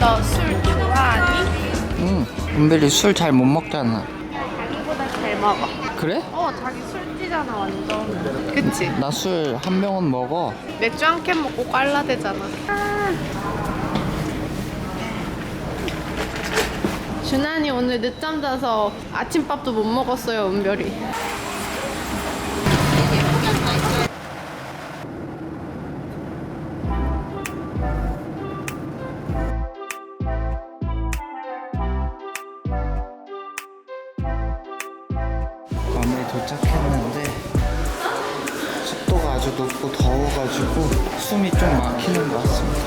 너 술 좋아하니? 응. 은별이 술 잘 못 먹잖아. 자기보다 잘 먹어. 그래? 어, 자기 술지잖아 완전. 그치? 나 술 한 병은 먹어. 맥주 한 캔 먹고 깔라대잖아. 준환이 오늘 늦잠 자서 아침밥도 못 먹었어요, 은별이. 높고 더워가지고 숨이 좀 막히는 것 같습니다.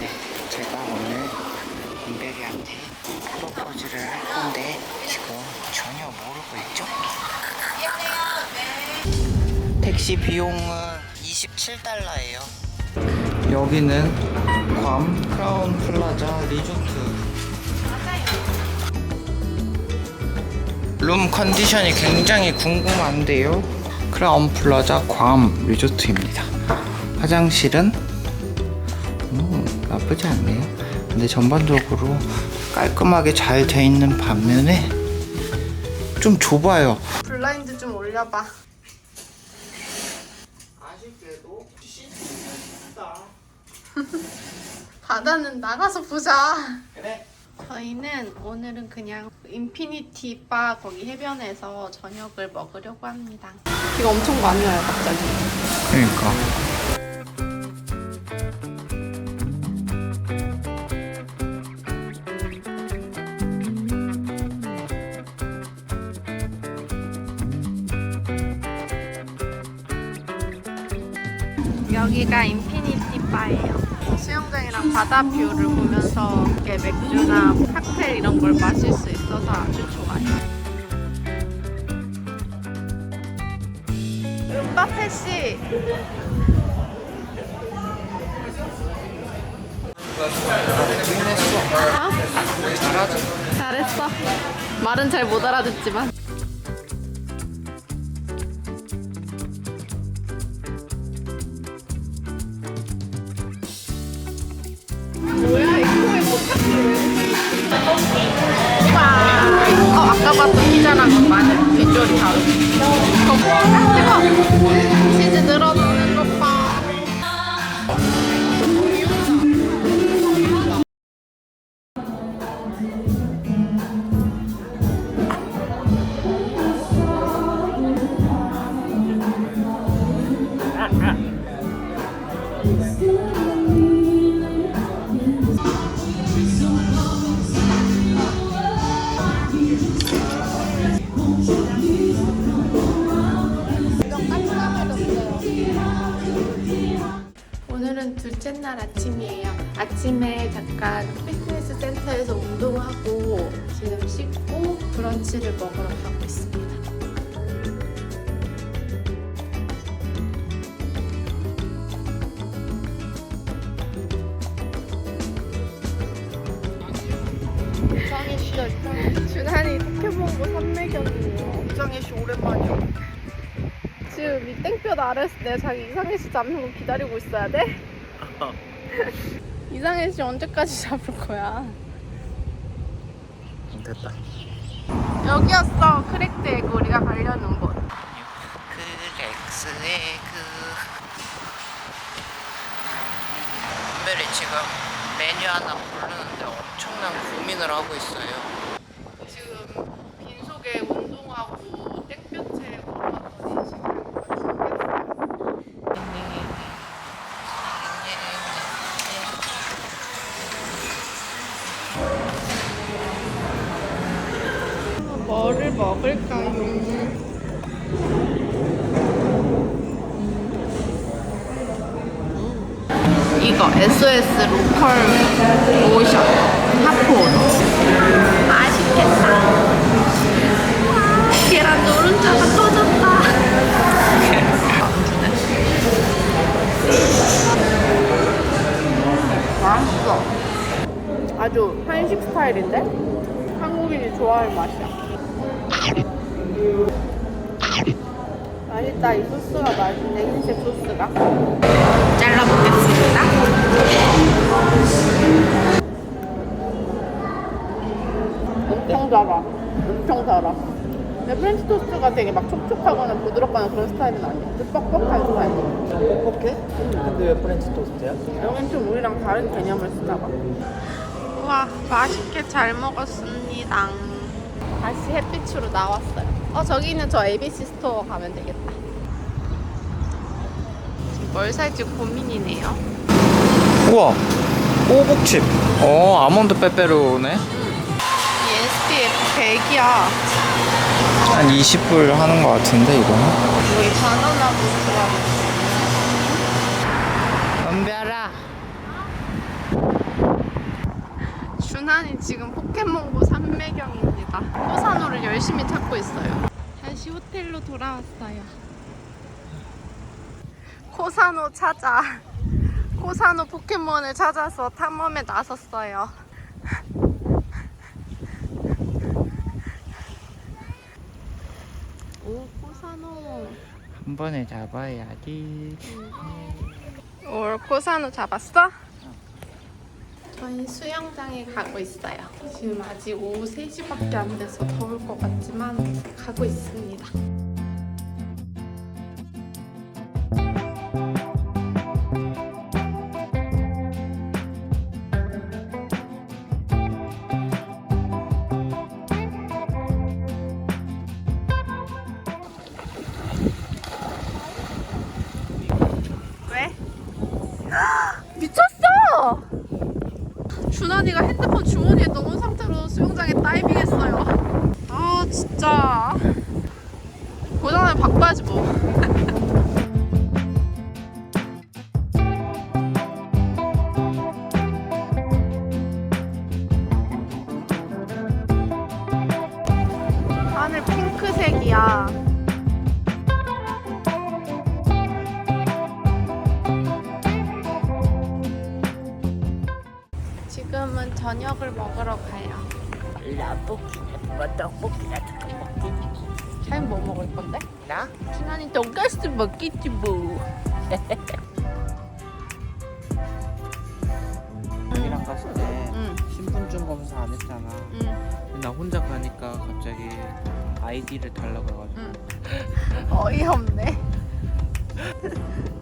네? 택시 비용은 27달러예요. 여기는 괌 크라운 플라자 리조트. 룸 컨디션이 굉장히 궁금한데요. 크라운 플라자 괌 리조트입니다. 화장실은 음, 나쁘지 않네요. 근데 전반적으로 깔끔하게 잘 돼 있는 반면에 좀 좁아요. 블라인드 좀 올려봐. 아쉽게도 바다는 나가서 보자. 그래. 저희는 오늘은 그냥 인피니티 바 거기 해변에서 저녁을 먹으려고 합니다. 비가 엄청 많이 와요, 갑자기. 그러니까. 여기가 인피니티 바예요. 수영장이랑 바다 뷰를 보면서 이렇게 맥주나 칵테일 이런 걸 마실 수 있어서 아주 좋아요. 음바페 씨. 잘했어. 말은 잘 못 알아듣지만. 피자랑 많이 비주얼이 다르네. 어, 뜨거. 치즈 늘어나는 것 봐. 오늘은 둘째 날 아침이에요. 아침에 잠깐 피트니스 센터에서 운동하고 지금 씻고 브런치를 먹으러 가고 있습니다. 이상해 씨, 준환이 포켓몬고 삼매견이에요. 이상해 씨 오랜만이야. 땡볕 아래서 내가 자기 이상해 씨 잡는 거 기다리고 있어야 돼? 이상해 씨 언제까지 잡을 거야? 됐다. 여기였어 크랙드 에그 우리가 가려는 곳 크렉스 에그. 은별이 지금 메뉴 하나 고르는데 엄청난 고민을 하고 있어요. 뭐를 먹을까요? 이거 SOS 로컬 오션. 하포로 맛있겠다. 와, 계란 노른자가 터졌다. 맛있어. 아주 한식 스타일인데? 한국인이 좋아할 맛이야 맛있다. 이 소스가 맛있네. 흰색 소스가. 잘라보겠습니다. 엄청 달아. 엄청 달아. 근데 프렌치 토스트가 되게 막 촉촉하거나 부드럽거나 그런 스타일은 아니야. 좀 뻑뻑한 스타일. 뻑뻑해? 근데 왜 프렌치 토스트야? 여긴 좀 우리랑 다른 개념을 쓰나 봐. 우와, 맛있게 잘 먹었습니다. 다시 햇빛으로 나왔어요. 어, 저기 있는 저 ABC 스토어 가면 되겠다. 지금 뭘 살지 고민이네요. 우와 꼬북칩 어 아몬드 빼빼로네 이 SPF 100이야. 한 20불 하는 것 같은데 이거는 여기 바나나 무스라고. 은별아 준환이 지금 포켓몬고 삼매경 입니다. 코사노를 열심히 찾고 있어요. 다시 호텔로 돌아왔어요. 코사노 찾아. 코사노 포켓몬을 찾아서 탐험에 나섰어요. 오, 코사노. 한 번에 잡아야지 올 코사노 잡았어? 저희 수영장에 가고 있어요. 지금 아직 오후 3시밖에 안 돼서 더울 것 같지만 가고 있습니다. 왜? 미쳤어! 준환이가 핸드폰 주머니에 넣은 상태로 수영장에 다이빙했어요. 아 진짜. 고장을 바꿔야지 뭐. 지금은 저녁을 먹으러 가요. 라볶이나 뭐 떡볶이나 떡볶이 샤인 뭐 먹을 건데? 나? 준환이 돈가스 먹겠지 뭐. 여기랑 갔을 때 응, 신분증 검사 안 했잖아 응, 나 혼자 가니까 갑자기 아이디를 달라고 해가지고 응. 어이없네.